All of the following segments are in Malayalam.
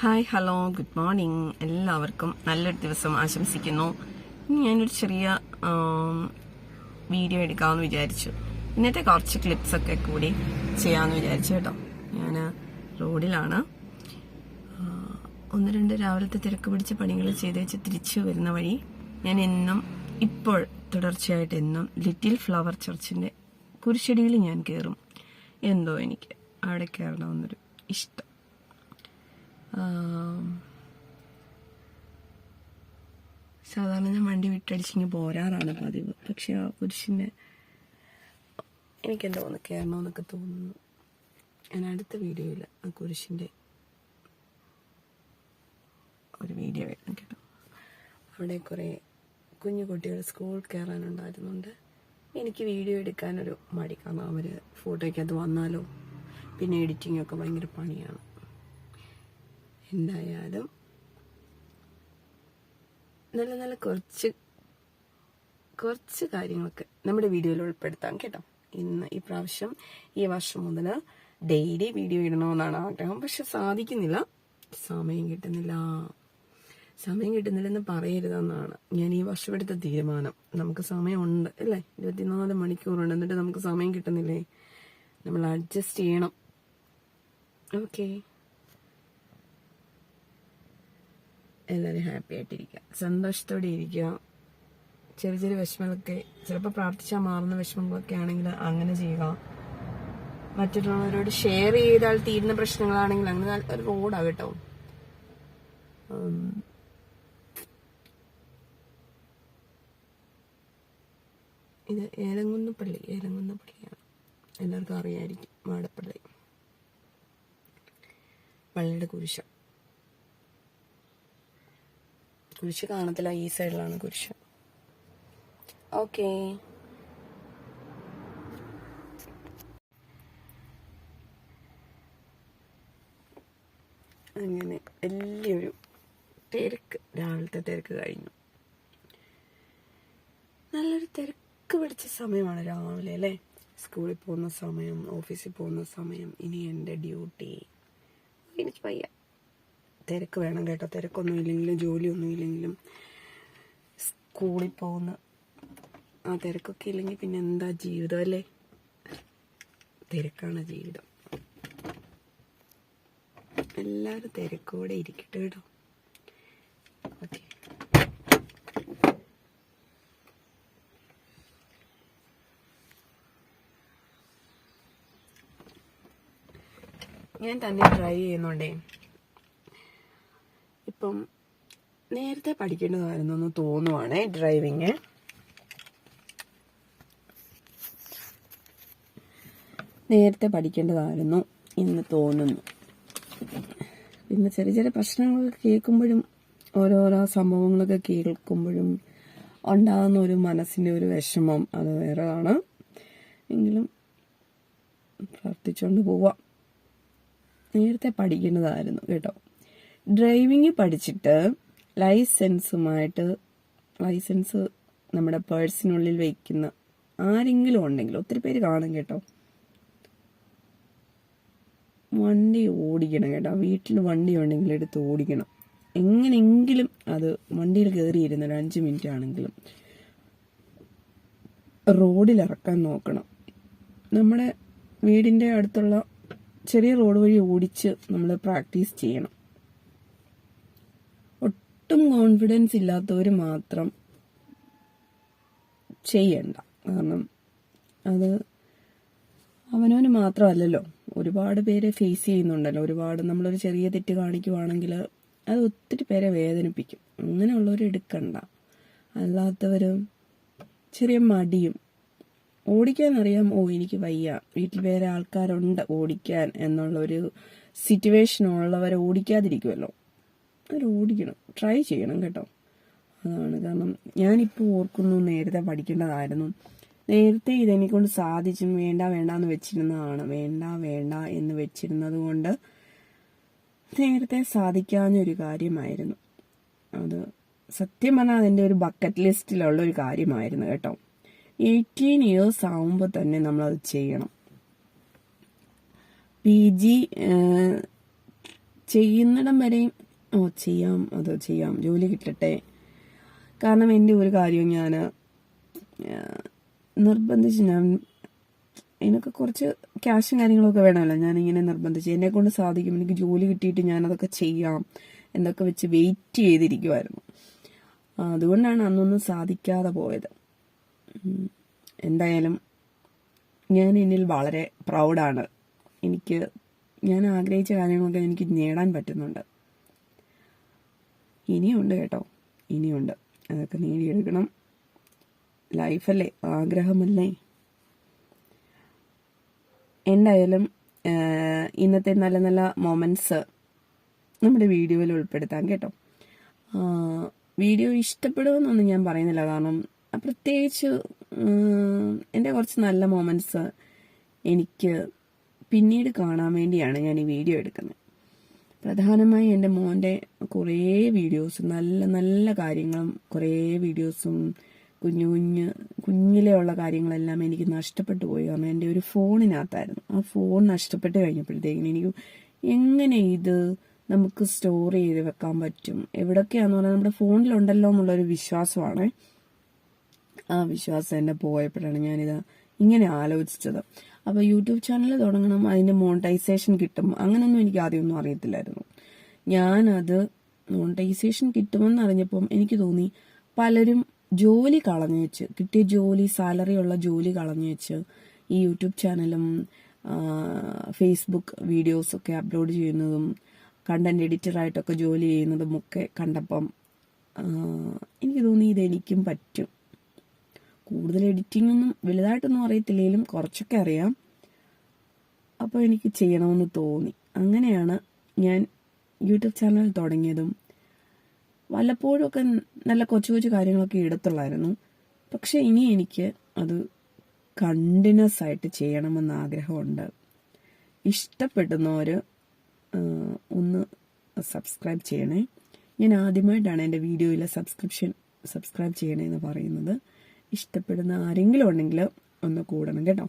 ഹായ് ഹലോ ഗുഡ് മോർണിംഗ് എല്ലാവർക്കും നല്ലൊരു ദിവസം ആശംസിക്കുന്നു. ഇനി ഞാനൊരു ചെറിയ വീഡിയോ എടുക്കാമെന്ന് വിചാരിച്ചു. ഇന്നത്തെ കുറച്ച് ക്ലിപ്സ് ഒക്കെ കൂടി ചെയ്യാമെന്ന് വിചാരിച്ചു കേട്ടോ. ഞാൻ റോഡിലാണ്. ഒന്ന് രണ്ട് രാവിലത്തെ തിരക്ക് പിടിച്ച പണികൾ ചെയ്ത് വെച്ച് തിരിച്ചു വരുന്ന വഴി ഞാൻ എന്നും ഇപ്പോൾ തുടർച്ചയായിട്ട് എന്നും ലിറ്റിൽ ഫ്ലവർ ചർച്ചിന്റെ കുരിശടിയിൽ ഞാൻ കയറും എന്തോ എനിക്ക് അവിടെ കയറണമെന്നൊരു ഇഷ്ടം. സാധാരണ ഞാൻ വണ്ടി വിട്ടടിച്ചിങ്ങ് പോരാറാണ് പതിവ്. പക്ഷെ ആ പുരുഷനെ എനിക്കെന്തോ ഒന്ന് കയറണമെന്നൊക്കെ തോന്നുന്നു. ഞാൻ അടുത്ത വീഡിയോയിൽ ആ കുരിശിന്റെ ഒരു വീഡിയോ വേണം കേട്ടോ. അവിടെ കുറേ കുഞ്ഞു കുട്ടികൾ സ്കൂൾ കയറാനുണ്ടായിരുന്നുണ്ട്. എനിക്ക് വീഡിയോ എടുക്കാനൊരു മടി. കാരണം അവർ ഫോട്ടോയ്ക്കകത്ത് വന്നാലോ പിന്നെ എഡിറ്റിംഗ് ഒക്കെ ഭയങ്കര പണിയാണ്. എന്തായാലും നല്ല നല്ല കുറച്ച് കുറച്ച് കാര്യങ്ങളൊക്കെ നമ്മുടെ വീഡിയോയിൽ ഉൾപ്പെടുത്താം കേട്ടോ. ഇന്ന് ഈ പ്രാവശ്യം ഈ വർഷം മുതൽ ഡെയിലി വീഡിയോ ഇടണമെന്നാണ് ആഗ്രഹം. പക്ഷെ സാധിക്കുന്നില്ല. സമയം കിട്ടുന്നില്ല. സമയം കിട്ടുന്നില്ലെന്ന് പറയരുതെന്നാണ് ഞാൻ ഈ വർഷം എടുത്ത തീരുമാനം. നമുക്ക് സമയമുണ്ട് അല്ലേ? ഇരുപത്തിനാല് മണിക്കൂറുണ്ട്. എന്നിട്ട് നമുക്ക് സമയം കിട്ടുന്നില്ലേ? നമ്മൾ അഡ്ജസ്റ്റ് ചെയ്യണം. ഓക്കേ എല്ലാവരും ഹാപ്പി ആയിട്ടിരിക്കുക. സന്തോഷത്തോടെ ഇരിക്കുക. ചെറിയ ചെറിയ വിഷമങ്ങളൊക്കെ ചിലപ്പോൾ പ്രാർത്ഥിച്ചാൽ മാറുന്ന വിഷമങ്ങളൊക്കെ ആണെങ്കിൽ അങ്ങനെ ചെയ്യുക. മറ്റുള്ളവരോട് ഷെയർ ചെയ്താൽ തീരുന്ന പ്രശ്നങ്ങളാണെങ്കിൽ അങ്ങനെ ഒരു റോഡാണ് കേട്ടോ. ഇത് ഏലങ്കുന്ന പള്ളി ഏലങ്കുന്ന പള്ളിയാണ്. എല്ലാവർക്കും അറിയായിരിക്കും മാടപ്പള്ളി. പള്ളിയുടെ കുരിശ്. കുരിശ് കാണത്തില്ല ഈ സൈഡിലാണ് കുരിശ്. ഓക്കേ. അങ്ങനെ വലിയൊരു തിരക്ക്. രാവിലത്തെ തിരക്ക് കഴിഞ്ഞു. നല്ലൊരു തിരക്ക് പിടിച്ച സമയമാണ് രാവിലെ അല്ലേ? സ്കൂളിൽ പോകുന്ന സമയം ഓഫീസിൽ പോകുന്ന സമയം ഇനി എന്റെ ഡ്യൂട്ടി. എനിക്ക് വയ്യ. തിരക്ക് വേണം കേട്ടോ. തിരക്കൊന്നും ഇല്ലെങ്കിലും ജോലിയൊന്നും ഇല്ലെങ്കിലും സ്കൂളിൽ പോകുന്ന ആ തിരക്കൊക്കെ ഇല്ലെങ്കിൽ പിന്നെ എന്താ ജീവിതം അല്ലേ? തിരക്കാണ് ജീവിതം. എല്ലാവരും തിരക്കോടെ ഇരിക്കട്ടെ കേട്ടോ ഓക്കെ ഞാൻ തന്നെ ട്രൈ ചെയ്യുന്നുണ്ടേ. ഇപ്പം നേരത്തെ പഠിക്കേണ്ടതായിരുന്നു എന്ന് തോന്നുവാണ് ഡ്രൈവിങ് നേരത്തെ പഠിക്കേണ്ടതായിരുന്നു എന്ന് തോന്നുന്നു. പിന്നെ ചെറിയ ചെറിയ പ്രശ്നങ്ങളൊക്കെ കേൾക്കുമ്പോഴും ഓരോരോ സംഭവങ്ങളൊക്കെ കേൾക്കുമ്പോഴും ഉണ്ടാകുന്ന ഒരു മനസ്സിന്റെ ഒരു വിഷമം അത് വേറെയാണ്. എങ്കിലും പ്രാർത്ഥിച്ചുകൊണ്ട് പോവാം. നേരത്തെ പഠിക്കേണ്ടതായിരുന്നു കേട്ടോ. ഡ്രൈവിംഗ് പഠിച്ചിട്ട് ലൈസൻസുമായിട്ട് ലൈസൻസ് നമ്മുടെ പേഴ്സിനുള്ളിൽ വയ്ക്കുന്ന ആരെങ്കിലും ഉണ്ടെങ്കിൽ ഒത്തിരി പേര് കാണും കേട്ടോ. വണ്ടി ഓടിക്കണം കേട്ടോ. വീട്ടിൽ വണ്ടി ഉണ്ടെങ്കിൽ എടുത്ത് ഓടിക്കണം. എങ്ങനെയെങ്കിലും അത് വണ്ടിയിൽ കയറിയിരുന്ന ഒരു അഞ്ച് മിനിറ്റ് ആണെങ്കിലും റോഡിൽ ഇറക്കാൻ നോക്കണം. നമ്മുടെ വീടിന്റെ അടുത്തുള്ള ചെറിയ റോഡ് വഴി ഓടിച്ച് നമ്മൾ പ്രാക്ടീസ് ചെയ്യണം. ഒട്ടും കോൺഫിഡൻസ് ഇല്ലാത്തവർ മാത്രം ചെയ്യണ്ട. കാരണം അത് അവനവന് മാത്രമല്ലല്ലോ. ഒരുപാട് പേരെ ഫേസ് ചെയ്യുന്നുണ്ടല്ലോ. ഒരുപാട് നമ്മളൊരു ചെറിയ തെറ്റ് കാണിക്കുവാണെങ്കിൽ അത് ഒത്തിരി പേരെ വേദനിപ്പിക്കും. അങ്ങനെയുള്ളവർ എടുക്കണ്ട. അല്ലാത്തവരും ചെറിയ മടിയും ഓടിക്കാൻ അറിയാം ഓ എനിക്ക് വയ്യ. വീട്ടിൽ വേറെ ആൾക്കാരുണ്ട് ഓടിക്കാൻ എന്നുള്ള ഒരു സിറ്റുവേഷൻ ഉള്ളവർ ഓടിക്കാതിരിക്കുമല്ലോ. അവർ ഓടിക്കണം. ട്രൈ ചെയ്യണം കേട്ടോ. അതാണ് കാരണം ഞാനിപ്പോൾ ഓർക്കുന്നു നേരത്തെ പഠിക്കേണ്ടതായിരുന്നു. നേരത്തെ ഇതെനിക്കൊണ്ട് സാധിച്ചും വേണ്ട വേണ്ട എന്ന് വെച്ചിരുന്നതാണ്. വേണ്ട വേണ്ട എന്ന് വെച്ചിരുന്നത് കൊണ്ട് നേരത്തെ സാധിക്കാഞ്ഞൊരു കാര്യമായിരുന്നു. അത് സത്യം പറഞ്ഞാൽ അതിന്റെ ഒരു ബക്കറ്റ് ലിസ്റ്റിലുള്ള ഒരു കാര്യമായിരുന്നു കേട്ടോ. എയ്റ്റീൻ ഇയേഴ്സ് ആവുമ്പോൾ തന്നെ നമ്മളത് ചെയ്യണം. പി ജി ചെയ്യുന്നിടം വരെയും ഓ ചെയ്യാം അത് ചെയ്യാം ജോലി കിട്ടട്ടെ. കാരണം എന്റെ ഒരു കാര്യവും ഞാൻ നിർബന്ധിച്ച് ഞാൻ എനിക്ക് കുറച്ച് ക്യാഷും കാര്യങ്ങളൊക്കെ വേണമല്ലോ. ഞാനിങ്ങനെ നിർബന്ധിച്ച് എന്നെ കൊണ്ട് സാധിക്കും എനിക്ക് ജോലി കിട്ടിയിട്ട് ഞാനതൊക്കെ ചെയ്യാം എന്നൊക്കെ വെച്ച് വെയിറ്റ് ചെയ്തിരിക്കുമായിരുന്നു അതുകൊണ്ടാണ് അന്നൊന്നും സാധിക്കാതെ പോയത്. എന്തായാലും ഞാൻ എന്നിൽ വളരെ പ്രൗഡാണ് എനിക്ക് ഞാൻ ആഗ്രഹിച്ച കാര്യങ്ങളൊക്കെ എനിക്ക് നേടാൻ പറ്റുന്നുണ്ട്. ഇനിയുണ്ട് കേട്ടോ. ഇനിയുണ്ട്. അതൊക്കെ നേടിയെടുക്കണം. ലൈഫല്ലേ? ആഗ്രഹമല്ലേ? എന്തായാലും ഇന്നത്തെ നല്ല നല്ല മൊമെന്റ്സ് നമ്മുടെ വീഡിയോയിൽ ഉൾപ്പെടുത്താം കേട്ടോ. വീഡിയോ ഇഷ്ടപ്പെടുമെന്നൊന്നും ഞാൻ പറയുന്നില്ല. കാരണം പ്രത്യേകിച്ച് എന്റെ കുറച്ച് നല്ല മൊമെന്റ്സ് എനിക്ക് പിന്നീട് കാണാൻ വേണ്ടിയാണ് ഞാൻ ഈ വീഡിയോ എടുക്കുന്നത്. പ്രധാനമായും എന്റെ മോന്റെ കുറേ വീഡിയോസും നല്ല നല്ല കാര്യങ്ങളും കുറേ വീഡിയോസും കുഞ്ഞു കുഞ്ഞ് കുഞ്ഞിലെ ഉള്ള കാര്യങ്ങളെല്ലാം എനിക്ക് നഷ്ടപ്പെട്ടു പോയി. കാരണം എന്റെ ഒരു ഫോണിനകത്തായിരുന്നു. ആ ഫോൺ നഷ്ടപ്പെട്ട് കഴിഞ്ഞപ്പോഴത്തേക്കും എനിക്ക് എങ്ങനെ ഇത് നമുക്ക് സ്റ്റോർ ചെയ്ത് വെക്കാൻ പറ്റും? എവിടൊക്കെയാന്ന് പറഞ്ഞാൽ നമ്മുടെ ഫോണിലുണ്ടല്ലോ എന്നുള്ളൊരു വിശ്വാസമാണ്. ആ വിശ്വാസം എന്നെ പോയപ്പോഴാണ് ഞാനിത് ഇങ്ങനെ ആലോചിച്ചത്. അപ്പോൾ യൂട്യൂബ് ചാനൽ തുടങ്ങണം അതിന്റെ മോണിറ്റൈസേഷൻ കിട്ടും. അങ്ങനെയൊന്നും എനിക്ക് ആദ്യമൊന്നും അറിയത്തില്ലായിരുന്നു. ഞാനത് മോണിറ്റൈസേഷൻ കിട്ടുമെന്ന് അറിഞ്ഞപ്പം എനിക്ക് തോന്നി പലരും ജോലി കളഞ്ഞു വെച്ച് കിട്ടിയ ജോലി സാലറി ഉള്ള ജോലി കളഞ്ഞു വെച്ച് ഈ യൂട്യൂബ് ചാനലും ഫേസ്ബുക്ക് വീഡിയോസൊക്കെ അപ്ലോഡ് ചെയ്യുന്നതും കണ്ടന്റ് എഡിറ്ററായിട്ടൊക്കെ ജോലി ചെയ്യുന്നതും ഒക്കെ കണ്ടപ്പം എനിക്ക് തോന്നി ഇതെനിക്കും പറ്റും. കൂടുതൽ എഡിറ്റിംഗ് ഒന്നും വലുതായിട്ടൊന്നും അറിയത്തില്ലെങ്കിലും കുറച്ചൊക്കെ അറിയാം. അപ്പോൾ എനിക്ക് ചെയ്യണമെന്ന് തോന്നി. അങ്ങനെയാണ് ഞാൻ യൂട്യൂബ് ചാനൽ തുടങ്ങിയതും. വല്ലപ്പോഴും ഒക്കെ നല്ല കൊച്ചു കൊച്ചു കാര്യങ്ങളൊക്കെ ഇടത്തുള്ളായിരുന്നു പക്ഷെ ഇനി എനിക്ക് അത് കണ്ടിന്യൂസ് ആയിട്ട് ചെയ്യണമെന്ന് ആഗ്രഹമുണ്ട്. ഇഷ്ടപ്പെടുന്നവർ ഒന്ന് സബ്സ്ക്രൈബ് ചെയ്യണേ. ഞാൻ ആദ്യമായിട്ടാണ് എന്റെ വീഡിയോയിലെ സബ്സ്ക്രിപ്ഷൻ സബ്സ്ക്രൈബ് ചെയ്യണേ എന്ന് പറയുന്നത്. ഇഷ്ടപ്പെടുന്ന ആരെങ്കിലും ഉണ്ടെങ്കിൽ ഒന്ന് കൂടണം കേട്ടോ.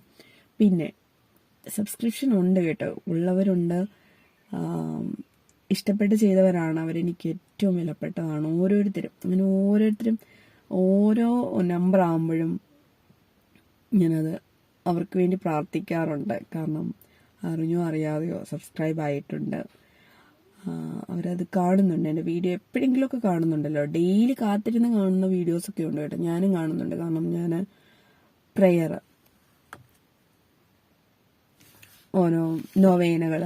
പിന്നെ സബ്സ്ക്രിപ്ഷൻ ഉണ്ട് കേട്ടോ. ഉള്ളവരുണ്ട്. ഇഷ്ടപ്പെട്ട് ചെയ്തവരാണ് അവരെനിക്ക് ഏറ്റവും വിലപ്പെട്ടതാണ്. ഓരോരുത്തരും. അങ്ങനെ ഓരോരുത്തരും ഓരോ നമ്പർ ആകുമ്പോഴും ഞാനത് അവർക്ക് വേണ്ടി പ്രാർത്ഥിക്കാറുണ്ട്. കാരണം അറിഞ്ഞോ അറിയാതെയോ സബ്സ്ക്രൈബ് ആയിട്ടുണ്ട്. അവരത് കാണുന്നുണ്ട്. എന്റെ വീഡിയോ എപ്പോഴെങ്കിലുമൊക്കെ കാണുന്നുണ്ടല്ലോ. ഡെയിലി കാത്തിരുന്ന് കാണുന്ന വീഡിയോസൊക്കെ ഉണ്ട് കേട്ടോ. ഞാനും കാണുന്നുണ്ട്. കാരണം ഞാൻ പ്രെയർ ഓരോ നൊവേനകൾ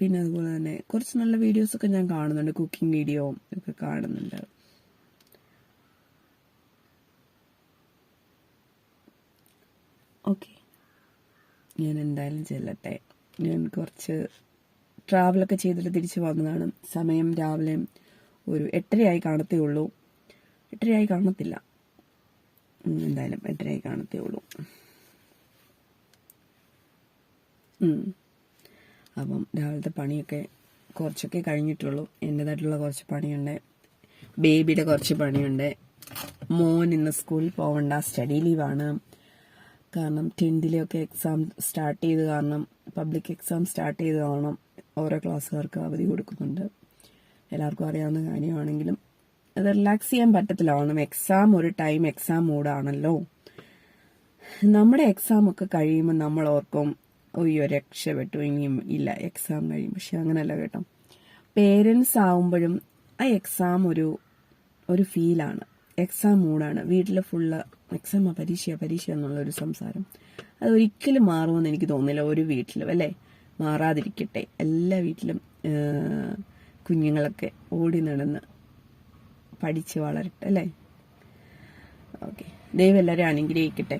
പിന്നെ അതുപോലെ തന്നെ കുറച്ച് നല്ല വീഡിയോസൊക്കെ ഞാൻ കാണുന്നുണ്ട്. കുക്കിംഗ് വീഡിയോ ഒക്കെ കാണുന്നുണ്ട്. ഓക്കെ. ഞാൻ എന്തായാലും ചെല്ലട്ടെ. ഞാൻ കുറച്ച് ട്രാവലൊക്കെ ചെയ്തിട്ട് തിരിച്ചു വന്നതാണ്. സമയം രാവിലെ ഒരു എട്ടരയായി കാണത്തേ ഉള്ളൂ എട്ടരയായി കാണത്തില്ല. എന്തായാലും എട്ടരയായി കാണത്തേ ഉള്ളൂ. അപ്പം രാവിലത്തെ പണിയൊക്കെ കുറച്ചൊക്കെ കഴിഞ്ഞിട്ടുള്ളൂ. എന്റെതായിട്ടുള്ള കുറച്ച് പണിയുണ്ട്. ബേബിയുടെ കുറച്ച് പണിയുണ്ട്. മോൻ ഇന്ന് സ്കൂളിൽ പോകണ്ട സ്റ്റഡി ലീവാണ്. കാരണം ടെൻത്തിലെയൊക്കെ എക്സാം സ്റ്റാർട്ട് ചെയ്ത് കാരണം പബ്ലിക് എക്സാം സ്റ്റാർട്ട് ചെയ്ത് കാരണം ഓരോ ക്ലാസ്സുകാർക്ക് അവധി കൊടുക്കുന്നുണ്ട്. എല്ലാവർക്കും അറിയാവുന്ന കാര്യമാണെങ്കിലും അത് റിലാക്സ് ചെയ്യാൻ പറ്റത്തില്ല. കാരണം എക്സാം ഒരു ടൈം എക്സാം മൂഡാണല്ലോ നമ്മുടെ എക്സാം ഒക്കെ കഴിയുമ്പോൾ നമ്മൾ ഓർക്കും ഒയ്യോ രക്ഷപ്പെട്ടു. ഇനിയും ഇല്ല എക്സാം കഴിയും. പക്ഷെ അങ്ങനെയല്ല കേട്ടോ. പേരൻസ് ആവുമ്പോഴും ആ എക്സാം ഒരു ഒരു ഫീലാണ് എക്സാം മൂഡാണ് വീട്ടിൽ ഫുള്ള് എക്സാം പരീക്ഷ പരീക്ഷ എന്നുള്ളൊരു സംസാരം. അത് ഒരിക്കലും മാറുമെന്ന് എനിക്ക് തോന്നില്ല ഒരു വീട്ടിലും അല്ലേ? മാറാതിരിക്കട്ടെ. എല്ലാ വീട്ടിലും കുഞ്ഞുങ്ങളൊക്കെ ഓടി നടന്ന് പഠിച്ച് വളരട്ടെ അല്ലേ? ഓക്കെ. ദൈവം എല്ലാവരും അനുഗ്രഹിക്കട്ടെ.